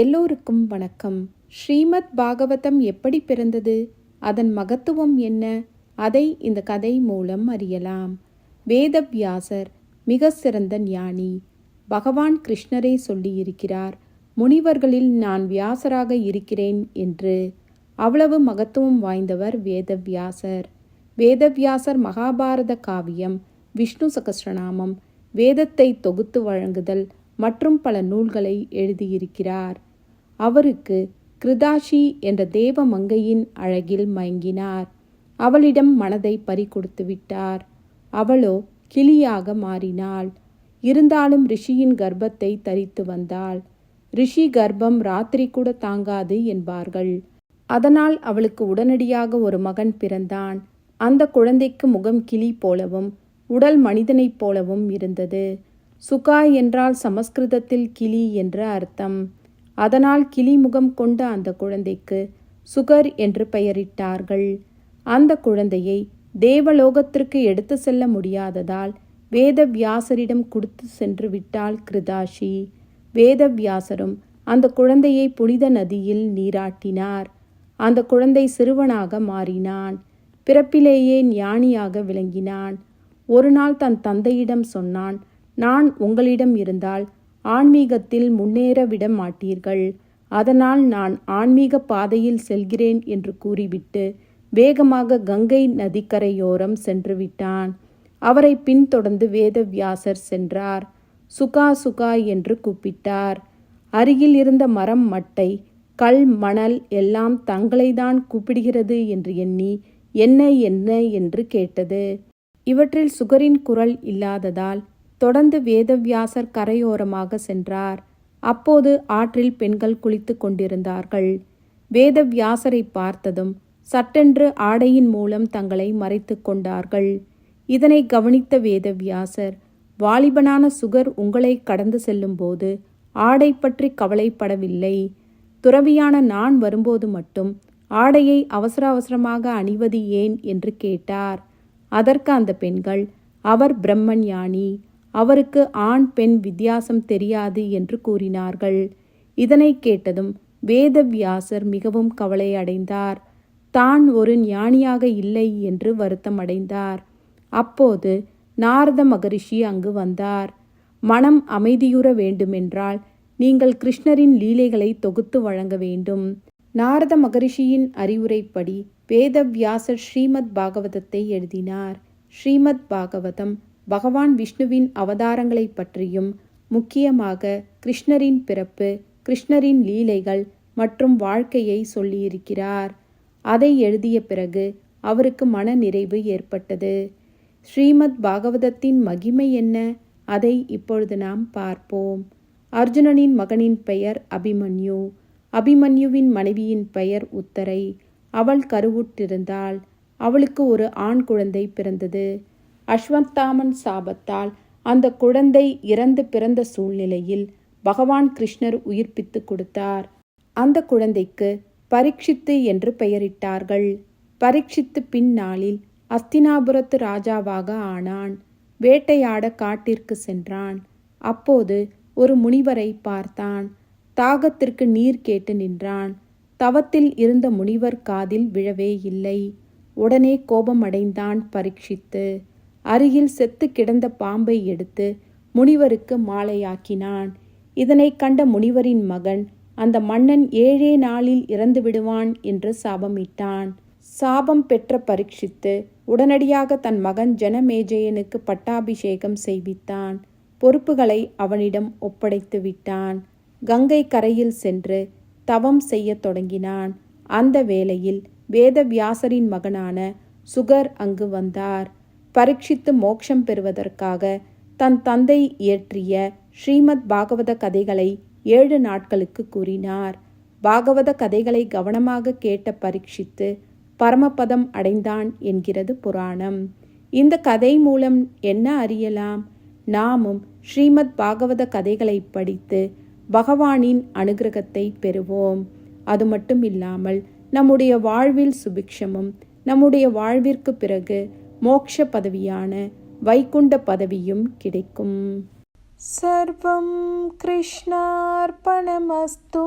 எல்லோருக்கும் வணக்கம். ஸ்ரீமத் பாகவதம் எப்படி பிறந்தது? அதன் மகத்துவம் என்ன? அதை இந்த கதை மூலம் அறியலாம். வேதவியாசர் மிக சிறந்த ஞானி. பகவான் கிருஷ்ணரே சொல்லியிருக்கிறார் முனிவர்களில் நான் வியாசராக இருக்கிறேன் என்று. அவ்வளவு மகத்துவம் வாய்ந்தவர் வேதவியாசர். வேதவியாசர் மகாபாரத காவியம் விஷ்ணு சகஸ்ரநாமம் வேதத்தை தொகுத்து வழங்குதல் மற்றும் பல நூல்களை எழுதியிருக்கிறார். அவருக்கு கிருதாஷி என்ற தேவ மங்கையின் அழகில் மயங்கினார். அவளிடம் மனதை பறிகொடுத்து விட்டார். அவளோ கிளியாக மாறினாள். இருந்தாலும் ரிஷியின் கர்ப்பத்தை தரித்து வந்தாள். ரிஷி கர்ப்பம் ராத்திரி கூட தாங்காது என்பார்கள். அதனால் அவளுக்கு உடனடியாக ஒரு மகன் பிறந்தான். அந்த குழந்தைக்கு முகம் கிளி போலவும் உடல் மனிதனைப் போலவும் இருந்தது. சுகா என்றால் சமஸ்கிருதத்தில் கிளி என்ற அர்த்தம். அதனால் கிளிமுகம் கொண்ட அந்த குழந்தைக்கு சுகர் என்று பெயரிட்டார்கள். அந்த குழந்தையை தேவலோகத்திற்கு எடுத்து செல்ல முடியாததால் வேதவியாசரிடம் கொடுத்து சென்று விட்டாள் கிருதாஷி. வேதவியாசரும் அந்த குழந்தையை புனித நதியில் நீராட்டினார். அந்த குழந்தை சிறுவனாக மாறினான். பிறப்பிலேயே ஞானியாக விளங்கினான். ஒரு நாள் தன் தந்தையிடம் சொன்னான் நான் உங்களிடம் இருந்தால் ஆன்மீகத்தில் முன்னேற விட மாட்டீர்கள். அதனால் நான் ஆன்மீக பாதையில் செல்கிறேன் என்று கூறிவிட்டு வேகமாக கங்கை நதிக்கரையோரம் சென்று விட்டான். அவரை பின்தொடர்ந்து வேதவியாசர் சென்றார். சுகா சுகா என்று கூப்பிட்டார். அருகில் இருந்த மரம் மட்டை கல் மணல் எல்லாம் தங்களைதான் கூப்பிடுகிறது என்று எண்ணி என்ன என்ன? என்று கேட்டது. இவற்றில் சுகரின் குரல் இல்லாததால் தொடர்ந்து வேதவியாசர் கரையோரமாக சென்றார். அப்போது ஆற்றில் பெண்கள் குளித்து கொண்டிருந்தார்கள். வேதவியாசரை பார்த்ததும் சட்டென்று ஆடையின் மூலம் தங்களை மறைத்து கொண்டார்கள். இதனை கவனித்த வேதவியாசர் வாலிபனான சுகர் உங்களை கடந்து செல்லும்போது ஆடை பற்றி கவலைப்படவில்லை. துறவியான நான் வரும்போது மட்டும் ஆடையை அவசர அவசரமாக அணிவது ஏன்? என்று கேட்டார். அதற்கு அந்த பெண்கள் அவர் பிரம்மஞானி அவருக்கு ஆண் பெண் வித்தியாசம் தெரியாது என்று கூறினார்கள். இதனை கேட்டதும் வேதவியாசர் மிகவும் கவலை அடைந்தார் தான் ஒரு ஞானியாக இல்லை என்று வருத்தம் அடைந்தார் அப்போது நாரத மகரிஷி அங்கு வந்தார். மனம் அமைதியுற வேண்டுமென்றால் நீங்கள் கிருஷ்ணரின் லீலைகளை தொகுத்து வழங்க வேண்டும். நாரத மகரிஷியின் அறிவுரைப்படி வேதவியாசர் ஸ்ரீமத் பாகவதத்தை எழுதினார். ஸ்ரீமத் பாகவதம் பகவான் விஷ்ணுவின் அவதாரங்களை பற்றியும் முக்கியமாக கிருஷ்ணரின் பிறப்பு கிருஷ்ணரின் லீலைகள் மற்றும் வாழ்க்கையை சொல்லியிருக்கிறார். அதை எழுதிய பிறகு அவருக்கு மன நிறைவு ஏற்பட்டது. ஸ்ரீமத் பாகவதத்தின் மகிமை என்ன? அதை இப்பொழுது நாம் பார்ப்போம். அர்ஜுனனின் மகனின் பெயர் அபிமன்யு. அபிமன்யுவின் மனைவியின் பெயர் உத்தரை. அவள் கருவுற்றிருந்தாள். அவளுக்கு ஒரு ஆண் குழந்தை பிறந்தது. அஸ்வத்தாமன் சாபத்தால் அந்த குழந்தை இறந்து பிறந்த சூழ்நிலையில் பகவான் கிருஷ்ணர் உயிர்ப்பித்து கொடுத்தார். அந்த குழந்தைக்கு பரீட்சித்து என்று பெயரிட்டார்கள். பரீட்சித்து பின்னாளில் அஸ்தினாபுரத்து ராஜாவாக ஆனான். வேட்டையாட காட்டிற்கு சென்றான். அப்போது ஒரு முனிவரை பார்த்தான். தாகத்திற்கு நீர் கேட்டு நின்றான். தவத்தில் இருந்த முனிவர் காதில் விழவே இல்லை. உடனே கோபமடைந்தான் பரீட்சித்து. அருகில் செத்து கிடந்த பாம்பை எடுத்து முனிவருக்கு மாலையாக்கினான். இதனை கண்ட முனிவரின் மகன் அந்த மன்னன் ஏழே நாளில் இறந்து விடுவான் என்று சாபமிட்டான். சாபம் பெற்ற பரீட்சித்து உடனடியாக தன் மகன் ஜனமேஜயனுக்கு பட்டாபிஷேகம் செய்வித்தான். பொறுப்புகளை அவனிடம் ஒப்படைத்து விட்டான். கங்கை கரையில் சென்று தவம் செய்யத் தொடங்கினான். அந்த வேளையில் வேதவியாசரின் மகனான சுகர் அங்கு வந்தார். பரீட்சித்து மோட்சம் பெறுவதற்காக தன் தந்தை இயற்றிய ஸ்ரீமத் பாகவத கதைகளை ஏழு நாட்களுக்கு கூறினார். பாகவத கதைகளை கவனமாக கேட்ட பரீட்சித்து பரமபதம் அடைந்தான் என்கிறது புராணம். இந்த கதை மூலம் என்ன அறியலாம்? நாமும் ஸ்ரீமத் பாகவத கதைகளை படித்து பகவானின் அனுகிரகத்தை பெறுவோம். அது மட்டும் இல்லாமல் நம்முடைய வாழ்வில் சுபிக்ஷமும் நம்முடைய வாழ்விற்கு பிறகு மோக்ஷ பதவியான வைகுண்ட பதவியும் கிடைக்கும் सर्वं कृष्णार्पणमस्तु